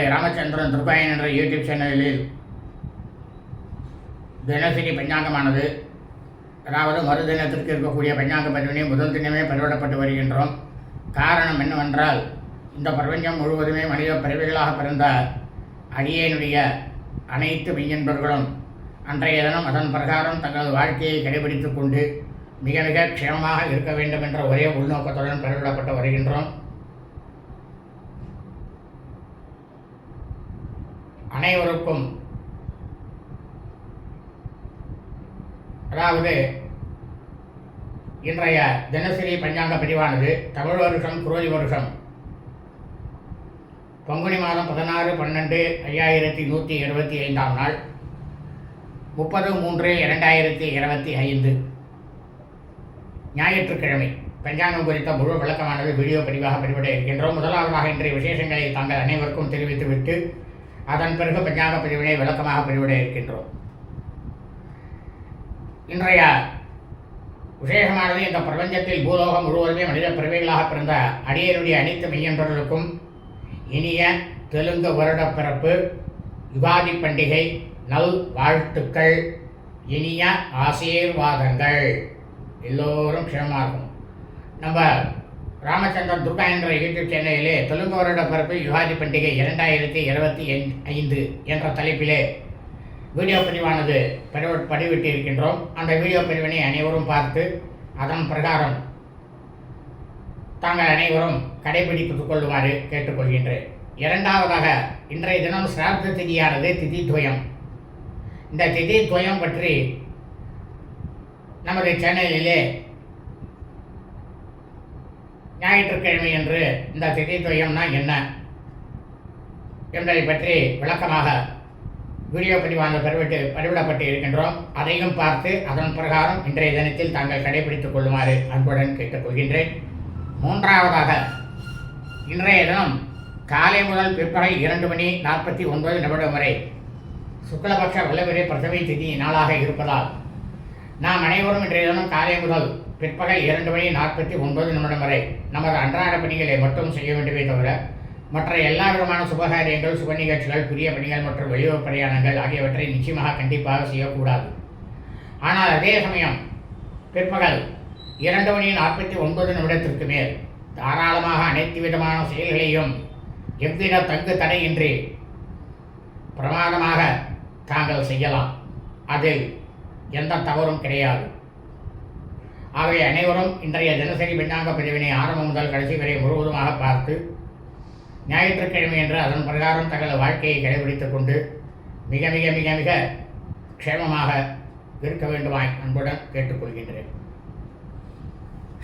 நமது ராமச்சந்திரன் துர்காயன் என்ற யூடியூப் சேனலில் தினசரி பஞ்சாங்கமானது. அதாவது மறு தினத்திற்கு இருக்கக்கூடிய பஞ்சாங்க பதிவினை முதல் தினமே பதிவிடப்பட்டு வருகின்றோம். காரணம் என்னவென்றால் இந்த பிரபஞ்சம் முழுவதுமே மனித பிறவிகளாக பிறந்த அடியனுடைய அனைத்து மெய்யன்பர்களும் அன்றைய தினம் அதன் பிரகாரம் தங்களது வாழ்க்கையை கடைபிடித்துக் கொண்டு மிக மிக க்ஷேமமாக இருக்க வேண்டும் என்ற ஒரே உள்நோக்கத்துடன் பதிவிடப்பட்டு வருகின்றோம். அனைவருக்கும். அதாவது இன்றைய தினசரி பஞ்சாங்க பதிவானது தமிழ் வருஷம் குரோதி வருஷம். பங்குனி மாதம் பதினாறு பன்னெண்டு ஐயாயிரத்தி நூற்றி இருபத்தி ஐந்தாம் நாள் முப்பது மூன்று இரண்டாயிரத்தி இருபத்தி ஐந்து. ஞாயிற்றுக்கிழமை பஞ்சாங்கம் குறித்த முழு விளக்கமானது வீடியோ பதிவாக பதிவிட இருக்கின்றோம். முதலாவதாக இன்றைய விசேஷங்களை தாங்கள் அனைவருக்கும் தெரிவித்துவிட்டு அதன் பிறகு பஞ்சாங்க பிரிவினை விளக்கமாக பிரிவிட இருக்கின்றோம். இன்றைய விசேஷமானது இந்த பிரபஞ்சத்தில் பூலோகம் முழுவதுமே மனித பிறவிகளாக பிறந்த அடியனுடைய அனைத்து மெய்யன்பர்களுக்கும் இனிய தெலுங்கு வருட பிறப்பு யுகாதி பண்டிகை நல் வாழ்த்துக்கள் இனிய ஆசீர்வாதங்கள். எல்லோரும் க்ஷேமமாக இருக்கும் நம்ம ராமச்சந்திரன் துர்கா என்ற யூடியூப் சேனலிலே தெலுங்கு வருட பிறப்பு யுகாதி பண்டிகை இரண்டாயிரத்தி இருபத்தி ஐந்து என்ற தலைப்பிலே வீடியோ பதிவானது பதிவு பதிவிட்டு இருக்கின்றோம் அந்த வீடியோ பதிவினை அனைவரும் பார்த்து அதன் பிரகாரம் தாங்கள் அனைவரும் கடைபிடித்துக் கொள்ளுமாறு கேட்டுக்கொள்கின்றேன். இரண்டாவதாக இன்றைய தினம் சிரார்த்த திதியானது திதி துவயம். இந்த திதி துவயம் பற்றி நமது சேனலிலே ஞாயிற்றுக்கிழமை என்று இந்த திதி துவயம்னா என்ன? என்பதை பற்றி விளக்கமாக வீடியோ பதிவான பதிவிட்டு பதிவிடப்பட்டு இருக்கின்றோம். அதையும் பார்த்து அதன் பிரகாரம் இன்றைய தினத்தில் தாங்கள் கடைபிடித்துக் கொள்ளுமாறு அன்புடன் கேட்டுக்கொள்கின்றேன் மூன்றாவதாக இன்றைய தினம் காலை முதல் பிற்பகல் இரண்டு மணி நாற்பத்தி ஒன்பது நிமிடம் வரை சுக்லபக்ஷ வல்லவரே பிரதமை திதி நாளாக இருப்பதால் நாம் அனைவரும் இன்றைய தினம் காலை முதல் பிற்பகல் இரண்டு மணி நாற்பத்தி ஒன்பது நிமிடம் வரை நமது அன்றாட பணிகளை மட்டும் செய்ய வேண்டுமே தவிர மற்ற எல்லா விதமான சுபகாரியங்கள் சுப நிகழ்ச்சிகள் புதிய பணிகள் மற்றும் வெளியூர் பிரயாணங்கள் ஆகியவற்றை நிச்சயமாக கண்டிப்பாக செய்யக்கூடாது. ஆனால் அதே சமயம் பிற்பகல் இரண்டு மணி நாற்பத்தி ஒன்பது நிமிடத்திற்கு மேல் தாராளமாக அனைத்து விதமான செயல்களையும் எவ்வித தங்கு தடையின்றி பிரமாதமாக தாங்கள் செய்யலாம். அதில் எந்த தவறும் கிடையாது. ஆகவே அனைவரும் இன்றைய தினசரி பின்னாங்க பிரிவினை ஆரம்பம் முதல் கடைசி வரை முழுவதுமாக பார்த்து ஞாயிற்றுக்கிழமை என்று அதன் பிரகாரம் தங்கள் வாழ்க்கையை கடைபிடித்துக் கொண்டு மிக மிக மிக மிக க்ஷேமமாக இருக்க வேண்டுமாய் அன்புடன் கேட்டுக்கொள்கின்றேன்.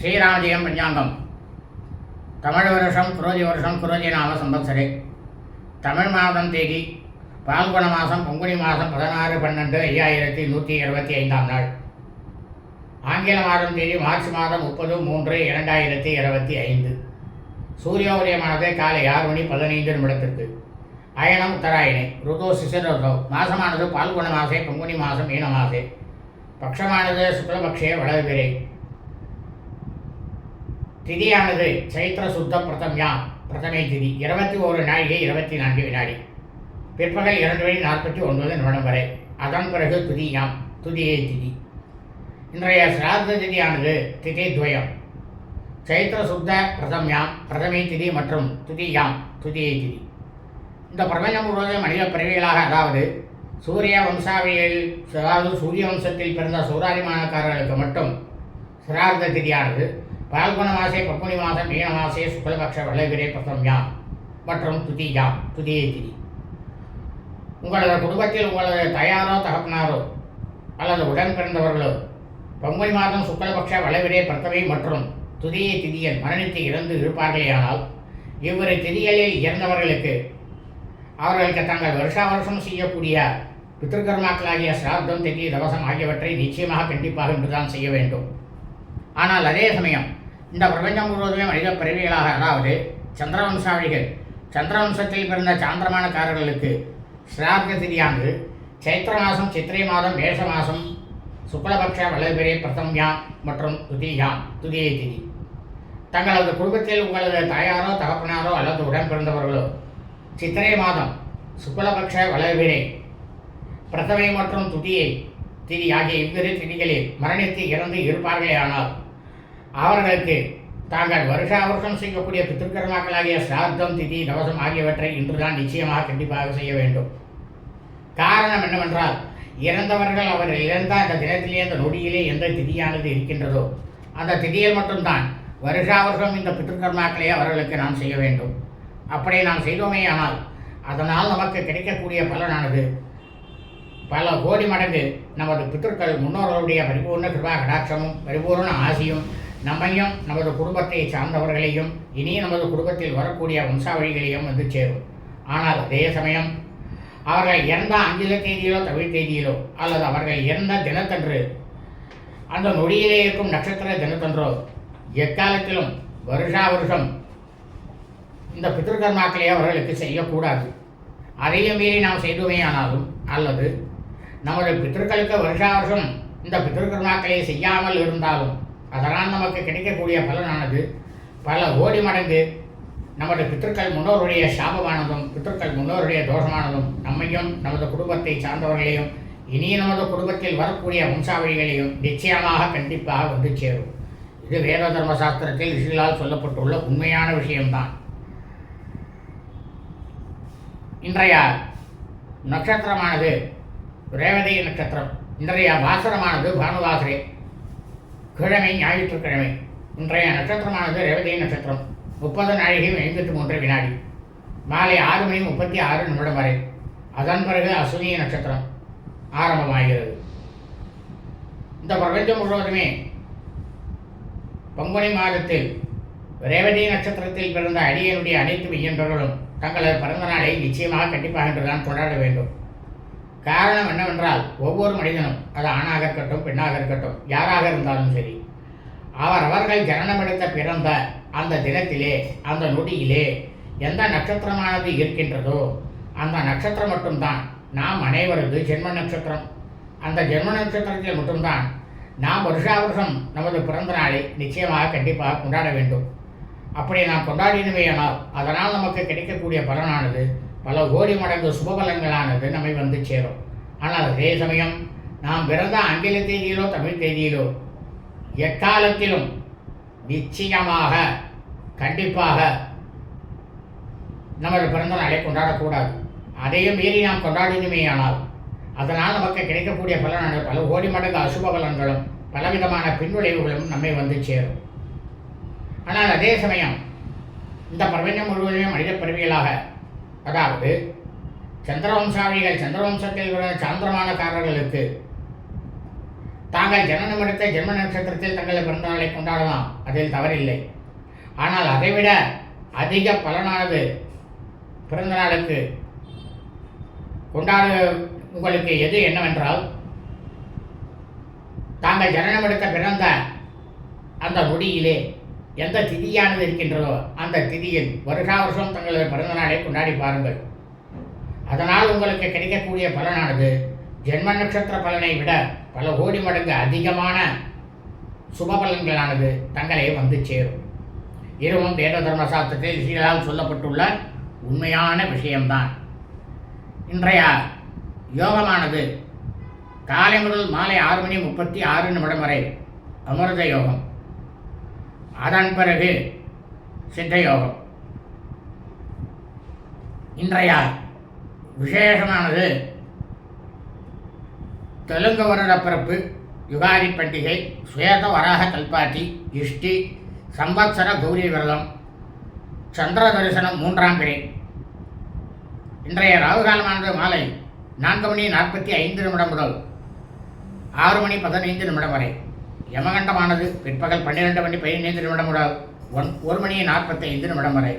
ஸ்ரீராமஜெயம் பஞ்சாங்கம். தமிழ் வருஷம் குரோதி வருஷம் குரோதி நாம சம்பத்சரே. தமிழ் மாதம் தேதி பால்குண மாதம் பொங்குனி மாதம் பதினாறு பன்னெண்டு ஐயாயிரத்தி நூற்றி இருபத்தி ஐந்தாம் நாள். ஆங்கில மாதம் தேதி மார்ச் மாதம் முப்பது மூன்று இரண்டாயிரத்தி இருபத்தி ஐந்து. சூரியோதயமானது காலை ஆறு மணி பதினைந்து நிமிடத்திற்கு. அயனம் உத்தராயணி. ருதோ சிசிரதோ. மாசமானது பால்குண மாசே பங்குனி மாதம் மீன மாசே. பக்ஷமானது சுக்லபக்ஷே வளர்பிரை திதியானது சைத்திர சுத்த பிரதம்யா பிரதமை திதி. இருபத்தி ஒரு நாழிகை இருபத்தி நான்கு வினாடி. பிற்பகல் இரண்டு மணி நாற்பத்தி ஒன்பது நிமிடம் வரை. அதன் பிறகு துதியாம். துதியை திதி. இன்றைய சிராத்த திதியானது திதி துவயம். சைத்திர சுத்த பிரதம்யாம் பிரதமை திதி மற்றும் துதியாம் துதியை திதி. இந்த பிரபஞ்சம் முழுவதும் மனித பிறவிகளாக அதாவது சூரிய வம்சாவியில் அதாவது சூரிய வம்சத்தில் பிறந்த சௌராரிமானக்காரர்களுக்கு மட்டும் சிரார்த்த திதியானது. பால்குண மாசே பங்குனி மாதம் மீன மாசே சுக்லபக்ஷ வல்லகிரே பிரதம்யாம் மற்றும் துதியாம் துதியை திதி. உங்களது குடும்பத்தில் உங்களது தயாரோ தகப்பனாரோ அல்லது உடன் பிறந்தவர்களோ பங்குனி மாதம் சுக்லபக்ஷ வளவிரே பிரதமை மற்றும் துதியை திதியன் மரணித்து இறந்து இருப்பார்களேயானால் இவ்விரு திதிகளில் இறந்தவர்களுக்கு அவர்களுக்கு தங்கள் வருஷா வருஷம் செய்யக்கூடிய பித்திருக்கர்மாக்களாகிய சிராத்தம் திதி தவசம் ஆகியவற்றை நிச்சயமாக கண்டிப்பாக இன்றுதான் செய்ய வேண்டும். ஆனால் அதே சமயம் இந்த பிரபஞ்சம் முழுவதுமே மனித பிறவிகளாக அதாவது சந்திரவம்சாவளிகள் சந்திரவம்சத்தில் பிறந்த சாந்திரமானக்காரர்களுக்கு சிராத்த திதியானது சைத்திர மாதம் சித்திரை மாதம் மேஷ மாதம் சுக்லபக்ஷ வளர்பிரே பிரதம்யா மற்றும் துதியா துதியை திதி. தங்களது குடும்பத்தில் உங்களது தாயாரோ தகப்பனாரோ அல்லது உடன் பிறந்தவர்களோ சித்திரை மாதம் சுக்லபக்ஷ வளர்பிரே பிரதமை மற்றும் துதியை திதி ஆகிய இவ்விரு திதிகளில் மரணித்து இறந்து இருப்பார்களே ஆனால் அவர்களுக்கு தாங்கள் வருஷா வருஷம் செய்யக்கூடிய பித்திருக்கர்மாக்களாகிய சிராத்தம் திதி தவசம் ஆகியவற்றை இன்றுதான் நிச்சயமாக கண்டிப்பாக செய்ய வேண்டும். காரணம் என்னவென்றால் இறந்தவர்கள் அவர் இறந்த அந்த தினத்திலே அந்த நொடியிலே எந்த திதியானது இருக்கின்றதோ அந்த திதியில் மட்டும்தான் வருஷா வருஷம் இந்த பித்திருக்கர்மாக்களை அவர்களுக்கு நாம் செய்ய வேண்டும். அப்படி நாம் செய்தோமே ஆனால் அதனால் நமக்கு கிடைக்கக்கூடிய பலனானது பல கோடி மடங்கு நமது பித்திருக்கள் முன்னோர்களுடைய பரிபூர்ண கிருபா கடாட்சமும் பரிபூர்ண ஆசியும் நம்மையும் நமது குடும்பத்தை சார்ந்தவர்களையும் இனி நமது குடும்பத்தில் வரக்கூடிய வம்சாவழிகளையும் வந்து சேரும். ஆனால் அதே சமயம் அவர்கள் எந்த ஆங்கில தேதியிலோ தமிழ் தேதியிலோ அல்லது அவர்கள் எந்த தினத்தன்று அந்த நொடியிலே இருக்கும் நட்சத்திர தினத்தன்றோ எக்காலத்திலும் வருஷா வருஷம் இந்த பித்திருக்கர்மாக்களை அவர்களுக்கு செய்யக்கூடாது. அதையும் மீறி நாம் செய்தோமே ஆனாலும் அல்லது நமது பித்திருக்களுக்கு வருஷா வருஷம் இந்த பித்திருக்கர்மாக்களை செய்யாமல் இருந்தாலும் அதனால் நமக்கு கிடைக்கக்கூடிய பலனானது பல ஓடி மடங்கு நமது பித்திருக்கள் முன்னோருடைய சாபமானதும் பித்திருக்கள் முன்னோருடைய தோஷமானதும் நம்மையும் நமது குடும்பத்தை சார்ந்தவர்களையும் இனி நமது குடும்பத்தில் வரக்கூடிய வம்சாவளிகளையும் நிச்சயமாக கண்டிப்பாக வந்து சேரும். இது வேத தர்ம சாஸ்திரத்தில் ரிஷிகளால் சொல்லப்பட்டுள்ள உண்மையான விஷயம்தான். இன்றைய நட்சத்திரமானது ரேவதி நட்சத்திரம் இன்றைய வாசனமானது பானுவாசரே கிழமை ஞாயிற்றுக்கிழமை. இன்றைய நட்சத்திரமானது ரேவதி நட்சத்திரம். முப்பது நாழிகையும் ஐம்பத்தி மூன்று வினாடி. மாலை ஆறு மணி முப்பத்தி ஆறு நிமிடம் வரை. அதன் பிறகு அசுனி நட்சத்திரம் ஆரம்பமாகிறது. இந்த பிரபஞ்சம் முழுவதுமே பங்குனி மாதத்தில் ரேவதி நட்சத்திரத்தில் பிறந்த அடியனுடைய அனைத்து மையன்றர்களும் தங்களது பிறந்த நாளை நிச்சயமாக கண்டிப்பாக என்றுதான் கொண்டாட வேண்டும். காரணம் என்னவென்றால் ஒவ்வொரு மனிதனும் அது ஆணாக இருக்கட்டும் பெண்ணாக இருக்கட்டும் யாராக இருந்தாலும் சரி அவர் அவர்கள் ஜனனமெடுத்த பிறந்த அந்த தினத்திலே அந்த நொடியிலே எந்த நட்சத்திரமானது இருக்கின்றதோ அந்த நட்சத்திரம் மட்டும்தான். நாம் அனைவரது ஜென்ம நட்சத்திரம். அந்த ஜென்ம நட்சத்திரத்தில் மட்டும்தான் நாம் வருஷா வருஷம் நமது பிறந்த நாளை நிச்சயமாக கண்டிப்பாக கொண்டாட வேண்டும். அப்படி நாம் கொண்டாடினவையானால் அதனால் நமக்கு கிடைக்கக்கூடிய பலனானது பல கோடி மடங்கு சுபபலங்களானது நம்மை வந்து சேரும். ஆனால் அதே சமயம் நாம் பிறந்த ஆங்கில தேதியிலோ தமிழ் தேதியிலோ எக்காலத்திலும் நிச்சயமாக கண்டிப்பாக நமது பிறந்த நாளை கொண்டாடக்கூடாது. அதையும் மீறி நாம் கொண்டாடினுமேயானால் அதனால் நமக்கு கிடைக்கக்கூடிய பலனான பல கோடி மடங்கு அசுப பலன்களும் பலவிதமான பின்விளைவுகளும் நம்மை வந்து சேரும். ஆனால் அதே சமயம் இந்த பிரபஞ்சம் முழுவதுமே மனித பிறவிகளாக அதாவது சந்திரவம்சாவிகள் சந்திரவம்சத்தில் உள்ள சாந்திரமானக்காரர்களுக்கு தாங்கள் ஜனனமெடுத்த ஜென்ம நட்சத்திரத்தில் தங்கள் பிறந்த நாளை கொண்டாடலாம் அதில் தவறில்லை. ஆனால் அதைவிட அதிக பலனானது பிறந்த நாளுக்கு கொண்டாடு உங்களுக்கு எது என்னவென்றால் தாங்கள் ஜனனம் எடுத்த பிறந்த அந்த நொடியிலே எந்த திதியானது இருக்கின்றதோ அந்த திதியில் வருஷா வருஷம் தங்களது பிறந்த நாளை கொண்டாடி பாருங்கள். அதனால் உங்களுக்கு கிடைக்கக்கூடிய பலனானது ஜென்ம நட்சத்திர பலனை விட பல கோடி மடங்கு அதிகமான சுப பலன்களானது தங்களை வந்து சேரும். இதுவும் வேத தர்மசாஸ்திரத்தில் ரிஷிகளால் சொல்லப்பட்டுள்ள உண்மையான விஷயம்தான். இன்றைய யோகமானது காலை முதல் மாலை ஆறு மணி முப்பத்தி ஆறு நிமிடம் வரை அமிர்த யோகம். அதன் பிறகு சித்த யோகம். இன்றைய விசேஷமானது தெலுங்கு வருட பிறப்பு யுகாதி பண்டிகை சுவேத வராக கல்பாட்டி இஷ்டி சம்பத்சர கௌரி விரதம் சந்திர தரிசனம் மூன்றாம் பிறை. இன்றைய ராகுகாலமானது மாலை நான்கு மணி நாற்பத்தி ஐந்து நிமிடம் முதல் ஆறு மணி பதினைந்து நிமிடம் வரை. யமகண்டமானது பிற்பகல் பன்னிரெண்டு மணி பதினைந்து நிமிடம் முதல் ஒன் ஒரு மணி நாற்பத்தி ஐந்து நிமிடம் வரை.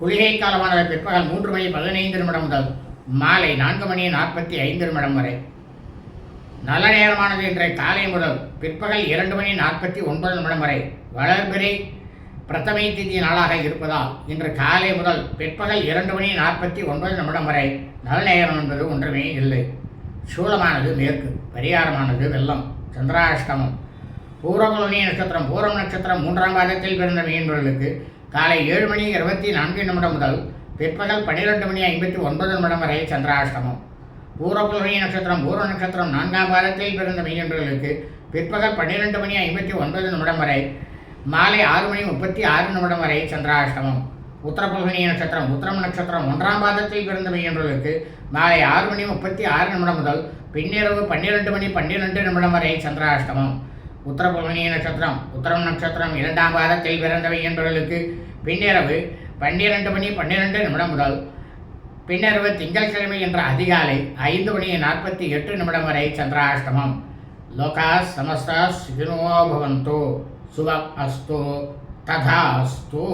குளிகை காலமானது பிற்பகல் மூன்று மணி பதினைந்து நிமிடம் முதல் மாலை நான்கு மணி நாற்பத்தி ஐந்து நிமிடம் வரை. நல்ல நேரமானது இன்றைய காலை முதல் பிற்பகல் இரண்டு மணி நாற்பத்தி ஒன்பது நிமிடம் வரை. வளர்பிறை பிரதமை திதி நாளாக இருப்பதால் இன்று காலை முதல் பிற்பகல் இரண்டு மணி நாற்பத்தி ஒன்பது நிமிடம் வரை நல்ல நேரம் என்பது ஒன்றுமே இல்லை. சூலமானது மேற்கு பரிகாரமானது வெள்ளம் சந்திராஷ்டமம். பூரகுலனி நட்சத்திரம் பூரம் நட்சத்திரம் மூன்றாம் பாதத்தில் பிறந்த மீன்பர்களுக்கு காலை ஏழு மணி இருபத்தி நான்கு நிமிடம் முதல் பிற்பகல் பன்னிரெண்டு மணி ஐம்பத்தி ஒன்பது நிமிடம் வரை சந்திராஷ்டமம். பூரகுலனி நட்சத்திரம் பூர நட்சத்திரம் நான்காம் பாதத்தில் பிறந்த மீன்பர்களுக்கு பிற்பகல் பன்னிரெண்டு மணி ஐம்பத்தி ஒன்பது நிமிடம் வரை மாலை ஆறு மணி முப்பத்தி ஆறு நிமிடம் வரை சந்திராஷ்டமம். உத்தரபுல்கனி நட்சத்திரம் உத்தரம் நட்சத்திரம் ஒன்றாம் பாதத்தில் பிறந்த மையர்களுக்கு மாலை ஆறு மணி முப்பத்தி ஆறு நிமிடம் முதல் பின்னிரவு பன்னிரெண்டு மணி பன்னிரெண்டு நிமிடம் வரை சந்திராஷ்டமம். உத்தரபுல்கனி நட்சத்திரம் உத்தரம் நட்சத்திரம் இரண்டாம் பாதத்தில் பிறந்தவை என்பவர்களுக்கு பின்னிரவு பன்னிரெண்டு மணி பன்னிரெண்டு நிமிடம் முதல் பின்னிரவு திங்கட்கிழமை என்ற அதிகாலை ஐந்து மணி நாற்பத்தி எட்டு நிமிடம் வரை சந்திராஷ்டமம். லோகா சமஸ்தா சுகினோ பவந்தோ. శుభమస్తు తథాస్తు